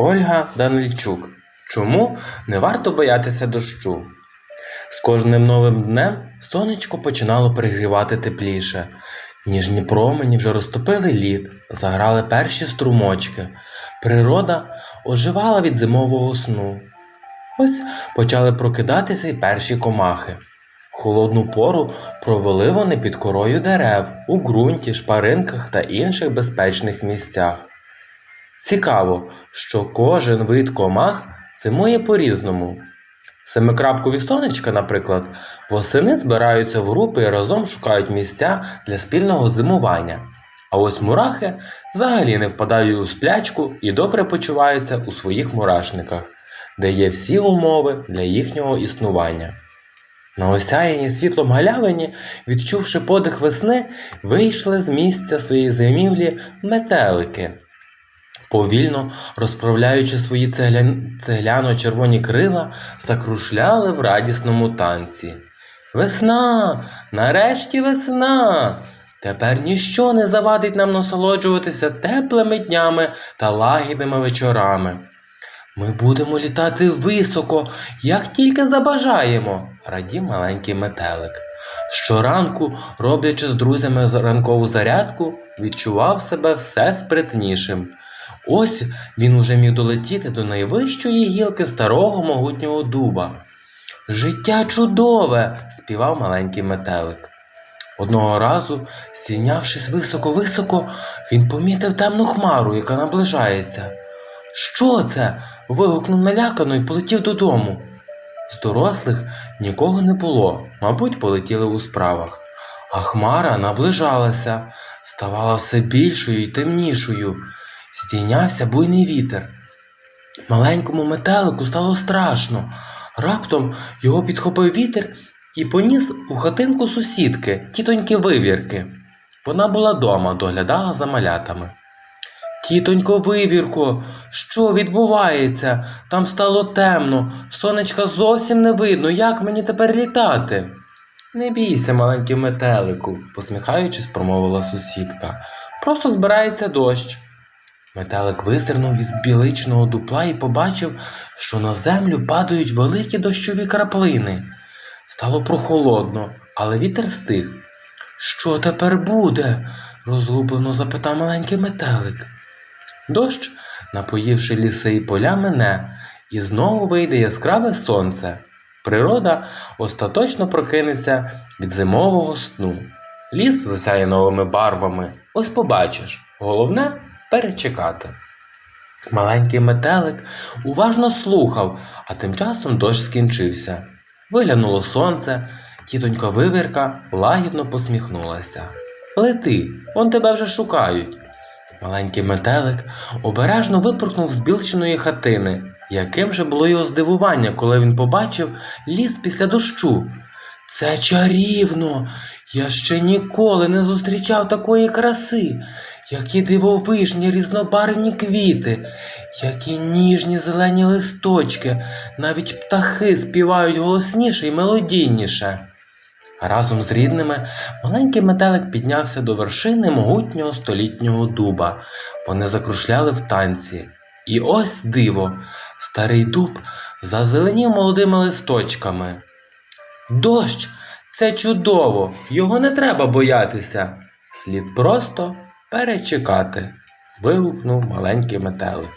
Ольга Данильчук. Чому не варто боятися дощу? З кожним новим днем сонечко починало пригрівати тепліше. Ніжні промені вже розтопили лід, заграли перші струмочки. Природа оживала від зимового сну. Ось почали прокидатися й перші комахи. Холодну пору провели вони під корою дерев, у ґрунті, шпаринках та інших безпечних місцях. Цікаво, що кожен вид комах зимує по-різному. Семикрапкові сонечка, наприклад, восени збираються в групи і разом шукають місця для спільного зимування. А ось мурахи взагалі не впадають у сплячку і добре почуваються у своїх мурашниках, де є всі умови для їхнього існування. На осяянні світлом галявині, відчувши подих весни, вийшли з місця своєї зимівлі метелики. Повільно розправляючи свої цегля... цегляно-червоні крила, закрушляли в радісному танці. Весна! Нарешті весна! Тепер ніщо не завадить нам насолоджуватися теплими днями та лагідними вечорами. Ми будемо літати високо, як тільки забажаємо, радів маленький метелик. Щоранку, роблячи з друзями ранкову зарядку, відчував себе все спритнішим. Ось він уже міг долетіти до найвищої гілки старого могутнього дуба. Життя чудове! співав маленький метелик. Одного разу, сінявшись високо-високо, він помітив темну хмару, яка наближається. Що це? вигукнув налякано і полетів додому. З дорослих нікого не було, мабуть, полетіли у справах. А хмара наближалася, ставала все більшою і темнішою. Здійнявся буйний вітер. Маленькому метелику стало страшно. Раптом його підхопив вітер і поніс у хатинку сусідки, тітоньки вивірки. Вона була дома, доглядала за малятами. Тітонько вивірко, що відбувається? Там стало темно, сонечка зовсім не видно, як мені тепер літати? Не бійся, маленький метелику, посміхаючись, промовила сусідка. Просто збирається дощ. Метелик визирнув із біличного дупла і побачив, що на землю падають великі дощові краплини. Стало прохолодно, але вітер стих. Що тепер буде? розгублено запитав маленький метелик. Дощ, напоївши ліси і поля, мене, і знову вийде яскраве сонце. Природа остаточно прокинеться від зимового сну. Ліс засяє новими барвами. Ось побачиш. Головне перечекати. Маленький метелик уважно слухав, а тим часом дощ скінчився. Виглянуло сонце, тітонька вивірка лагідно посміхнулася. Лети, он тебе вже шукають. Маленький метелик обережно випорхнув з білчиної хатини. Яким же було його здивування, коли він побачив ліс після дощу. Це чарівно. Я ще ніколи не зустрічав такої краси. Які дивовижні різнобарвні квіти, які ніжні зелені листочки, навіть птахи співають голосніше і мелодійніше. Разом з рідними маленький метелик піднявся до вершини могутнього столітнього дуба. Вони закрушляли в танці. І ось диво, старий дуб зазеленів молодими листочками. Дощ це чудово, його не треба боятися. Слід просто перечекати. вигукнув маленький метелик.